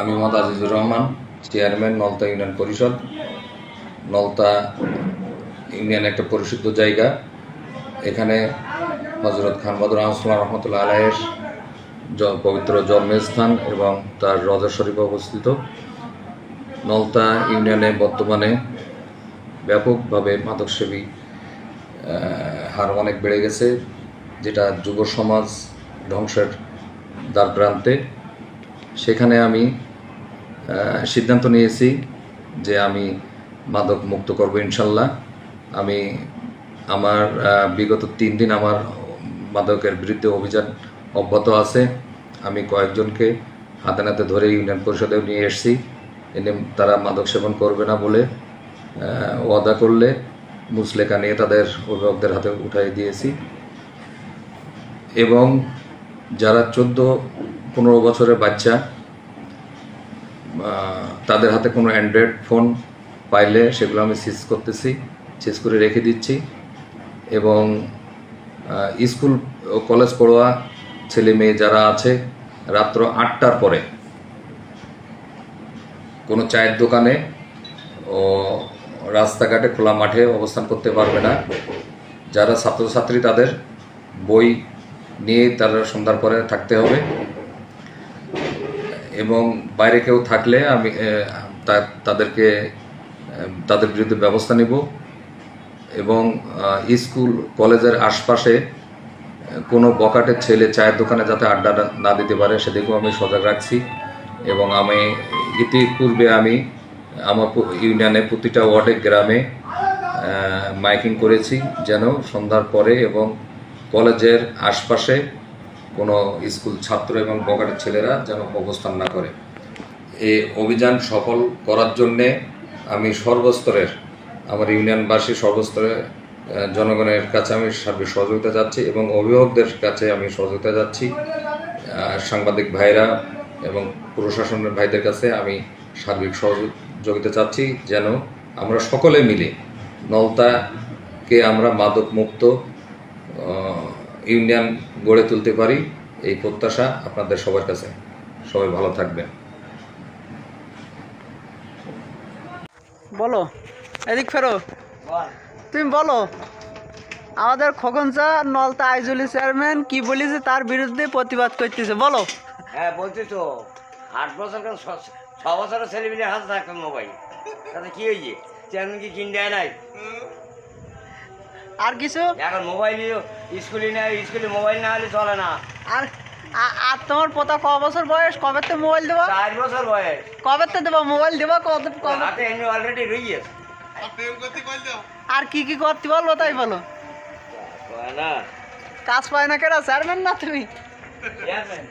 আমি Mohammad Azizur Rahman chairman Nalta union পরিষদ। Nalta union একটা পরিশুদ্ধ জায়গা। এখানে হজরত খান বদর আহসালাম রহমতুল্লাহ আলাহের পবিত্র জন্মস্থান এবং তার রজা শরীফ অবস্থিত। নলতা ইউনিয়নে বর্তমানে ব্যাপকভাবে মাদকসেবী হার অনেক বেড়ে গেছে, যেটা যুব সমাজ ধ্বংসের দ্বার প্রান্তে সেখানে আমি সিদ্ধান্ত নিয়েছি যে আমি মাদক মুক্ত করব ইনশাল্লাহ। আমি আমার বিগত তিন দিন আমার মাদকের বিরুদ্ধে অভিযান অব্যাহত আছে। আমি কয়েকজনকে হাতে নাতে ধরে ইউনিয়ন পরিষদেও নিয়ে এসেছি। এনে তারা মাদক সেবন করবে না বলে ওয়াদা করলে মুসলেখা নিয়ে তাদের অভিভাবকদের হাতে উঠাই দিয়েছি। এবং যারা চোদ্দ পনেরো বছরের বাচ্চা তাদের হাতে কোনো অ্যান্ড্রয়েড ফোন পাইলে সেগুলো আমি সিজ করতেছি সিজ করে রেখে দিচ্ছি। এবং স্কুল ও কলেজ পড়োয়া ছেলে মেয়ে যারা আছে, রাত্র আটটার পরে কোনো চায়ের দোকানে ও রাস্তাঘাটে খোলা মাঠে অবস্থান করতে পারবে না। যারা ছাত্রছাত্রী তাদের বই নিয়ে তারা সন্ধ্যার পরে থাকতে হবে। এবং বাইরে কেউ থাকলে আমি তাদেরকে তাদের বিরুদ্ধে ব্যবস্থা নিব এবং স্কুল, কলেজের আশপাশে কোনো বকাটের ছেলে চায়ের দোকানে যাতে আড্ডা না- দিতে পারে সেদিকেও আমি সজাগ রাখছি এবং আমি ইতিপূর্বে আমি আমার ইউনিয়নে প্রতিটা ওয়ার্ডে, গ্রামে মাইকিং করেছি যেন সন্ধ্যার পরে এবং কলেজের আশপাশে কোনো স্কুল ছাত্র এবং বগাটের ছেলেরা যেন অবস্থান না করে। এই অভিযান সফল করার জন্যে আমি সর্বস্তরের, আমার ইউনিয়নবাসী সর্বস্তরের জনগণের কাছে আমি সার্বিক সহযোগিতা যাচ্ছি এবং অভিভাবকদের কাছে আমি সহযোগিতা যাচ্ছি। সাংবাদিক ভাইরা এবং প্রশাসনের ভাইদের কাছে আমি সার্বিক সহযোগিতা চাচ্ছি যেন আমরা সকলে মিলে নলতাকে আমরা মাদক মুক্ত ইউনিয়ন গড়ে তুলতে পারি এই প্রত্যাশা আপনাদের সবার কাছে। সবাই ভালো থাকবেন। বলো এদিক ফেরো। তুমি বলো আমাদের খোকন স্যার নলতা আইজুলি চেয়ারম্যান কি বলেছে তার বিরুদ্ধে প্রতিবাদ করতেছে বলো। হ্যাঁ বলছি তো আট বছর কেন ছ বছরের ছেলেমেলে হাতে থাকতো মোবাইল। তাতে কি হয়েছে? চেয়ারম্যান কি কিন দেয় নাই? আর কিছু? এখন মোবাইল স্কুলে নেয় স্কুলে মোবাইল না হলে চলে না। আর আর তোমার পোতা ক বছর বয়স? কবে তো মোবাইল দেবা? চার বছর বয়স। কবে তো দেবা? মোবাইল দেবা? কবে কবে হাতে এমনি অলরেডি রইয়ে আর কি কি করতে বলব তাই বলো? না। কাজ পায় না কেরা চেয়ারম্যান না তুমি? চেয়ারম্যান